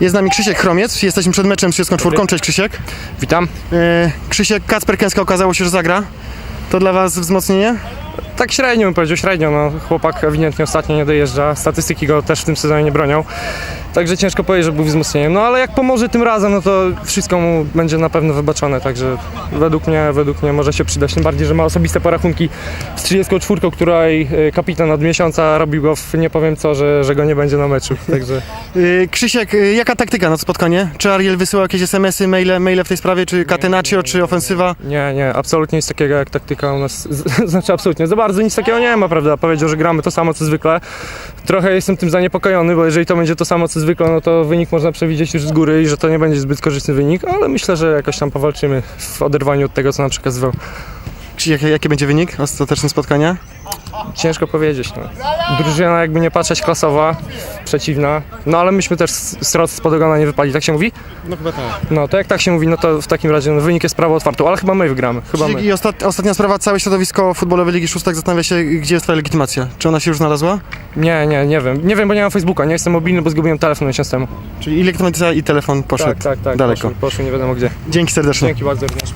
Jest z nami Krzysiek Chromiec, jesteśmy przed meczem z 34. Cześć Krzysiek. Witam. E, Krzysiek, Kacper Kęska okazało się, że zagra. To dla Was wzmocnienie? Tak średnio bym powiedział, średnio. No, chłopak ewidentnie ostatnio nie dojeżdża. Statystyki go też w tym sezonie nie bronią. Także ciężko powiedzieć, że był wzmocnieniem. No ale jak pomoże tym razem, no to wszystko mu będzie na pewno wybaczone. Także według mnie, według mnie może się przydać. Tym bardziej, że ma osobiste porachunki z 34, której y, kapitan od miesiąca robił go w nie powiem co, że, że go nie będzie na meczu. Także E, Krzysiek, e, jaka taktyka na spotkanie? Czy Ariel wysyłał jakieś SMS-y, maile, maile w tej sprawie, czy Catenaccio, czy ofensywa? Nie, nie, absolutnie nic takiego jak taktyka u nas. Znaczy, absolutnie, za bardzo nic takiego nie ma, prawda? Powiedział, że gramy to samo co zwykle. Trochę jestem tym zaniepokojony, bo jeżeli to będzie to samo co zwykle, no to wynik można przewidzieć już z góry i że to nie będzie zbyt korzystny wynik, ale myślę, że jakoś tam powalczymy w oderwaniu od tego, co nam przekazywał. Krzysiek, jaki będzie wynik ostateczny spotkania? Ciężko powiedzieć, no. Drużyna jakby nie patrzeć klasowa, przeciwna, no ale myśmy też z z podogona nie wypali, tak się mówi? No chyba tak. No to jak tak się mówi, no to w takim razie no, wynik jest prawo otwartą, ale chyba my wygramy, chyba my. I ostat, ostatnia sprawa, całe środowisko futbolowe Ligi Szóstek zastanawia się, gdzie jest Twoja legitymacja. Czy ona się już znalazła? Nie, nie, nie wiem. Nie wiem, bo nie mam Facebooka, nie jestem mobilny, bo zgubiłem telefon miesiąc temu. Czyli i legitymacja i telefon poszedł tak, tak, tak. daleko. Poszły, poszły nie wiadomo gdzie. Dzięki serdecznie. Dzięki bardzo również.